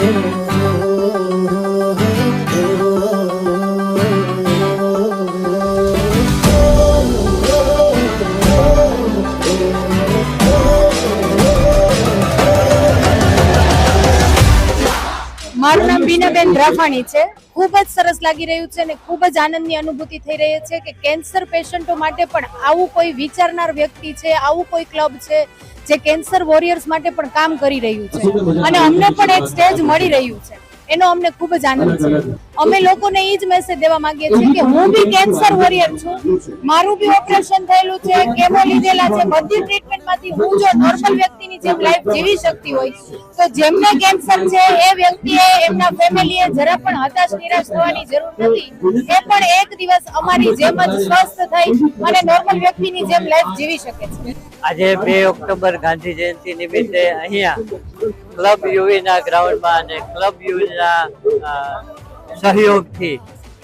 Oh. મારું નામ બીનાબેન રાફાણી છે. ખૂબ જ સરસ લાગી રહ્યું છે અને ખૂબ જ આનંદની અનુભૂતિ થઈ રહી છે કે કેન્સર પેશન્ટો માટે પણ આવું કોઈ વિચારનાર વ્યક્તિ છે, આવું કોઈ ક્લબ છે જે કેન્સર વોરિયર્સ માટે પણ કામ કરી રહ્યું છે. અને અમને પણ એક સ્ટેજ મળી રહ્યું છે. એનો અમને ખૂબ જ આનંદ છે. અમે લોકોને એ જ મેસેજ દેવા માંગીએ છીએ કે હું બી કેન્સર વોરિયર છું. મારું બી ઓપરેશન થયેલું છે, કેમો લીધેલા છે, બધી ટ્રીટમેન્ટમાંથી હું જો નોર્મલ જેમ લાઈફ જીવી શકતી હોય. તો જેમને કેન્સર છે, એ વ્યક્તિએ એમના ફેમિલીએ જરા પણ હતાશ નિરાશ થવાની જરૂર નથી. એ પણ એક દિવસ અમારી જેમ જ સ્વસ્થ થઈ અને નોર્મલ વ્યક્તિની જેમ લાઈફ જીવી શકે છે. આજે બે ઓક્ટોબર ગાંધી જયંતિ નિમિત્તે અહીંયા ક્લબ યુવીના ગ્રાઉન્ડમાં અને ક્લબ યુવીના સહયોગથી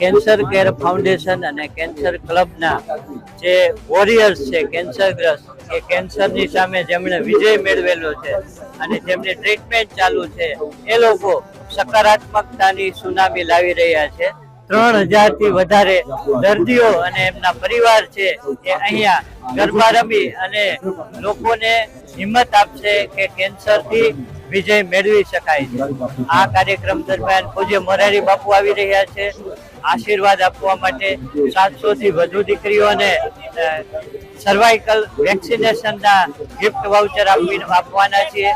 કેન્સર કેર ફાઉન્ડેશન અને કેન્સર ક્લબના જે વોરિયર્સ છે, કેન્સરગ્રસ્ત કે કેન્સરની સામે જેમણે વિજય મેળવેલો છે અને જેમની ટ્રીટમેન્ટ ચાલુ છે, એ લોકો સકારાત્મકતાની સુનામી લાવી રહ્યા છે. ત્રણ હજારથી વધારે દર્દીઓ અને એમના પરિવાર છે, એ અહીંયા ગરબા રમી અને લોકોને હિંમત આપશે કે કેન્સરથી વિજય મેળવી શકાય. છે આ કાર્યક્રમ દરમિયાન પૂજ્ય મોરારી બાપુ આવી રહ્યા છે. આશીર્વાદ આપવા માટે સાતસો થી વધુ દીકરીઓને સર્વાઇકલ વેક્સિનેશનના ગિફ્ટ વાઉચર આપી આપવાના છીએ.